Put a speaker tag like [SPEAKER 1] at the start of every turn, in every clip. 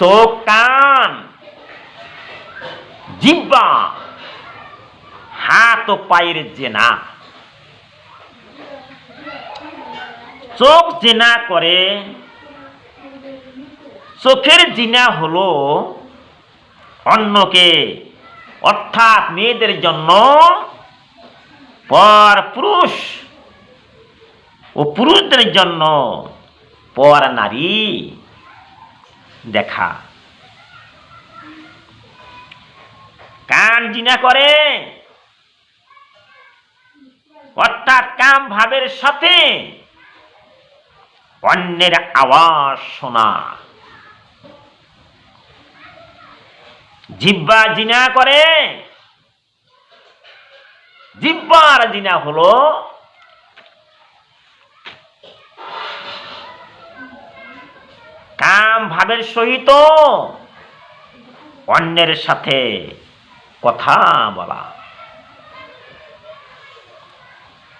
[SPEAKER 1] চোখ কান জিব্বা, হাত ও পায়ের জেনা। চোখ জেনা করে, চোখের জিনা হলো অন্যকে, অর্থাৎ মেয়েদের জন্য পর পুরুষ ও পুরুষদের জন্য পর নারী। দেখা। কান জিনা করে। অর্থাৎ কাম ভাবের সাথে। অন্যের আওয়াজ শোনা। জিব্বা জিনা করে। জিব্বার জিনা হলো কাম ভাবের সহিত অন্যের সাথে কথা বলা।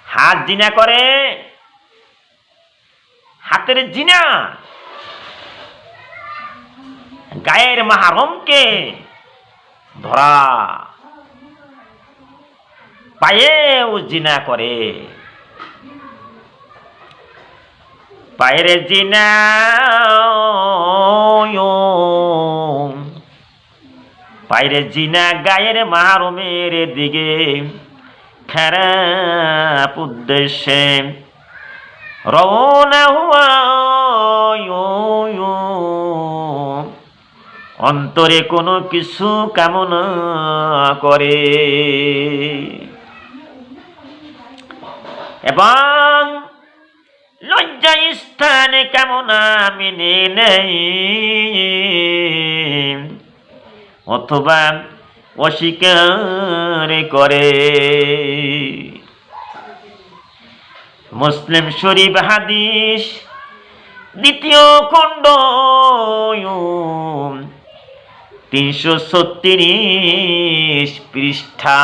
[SPEAKER 1] হাত জিনা করে, হাতের জিনা গায়ের মাহারমকে ধরা। পায়েও জিনা করে। পায়ের জিনা পায়ের জিনা গায়ের মারমের দিকে। খারাপ উদ্দেশ্যে রওনা হুয়া অন্তরে কোনো কিছু কামনা করে। এবং লজ্জা স্থানে কামনা মেনে নেই অথবা অস্বীকার করে। মুসলিম শরীফ হাদিস দ্বিতীয় খণ্ড তিনশো ছত্রিশ পৃষ্ঠা।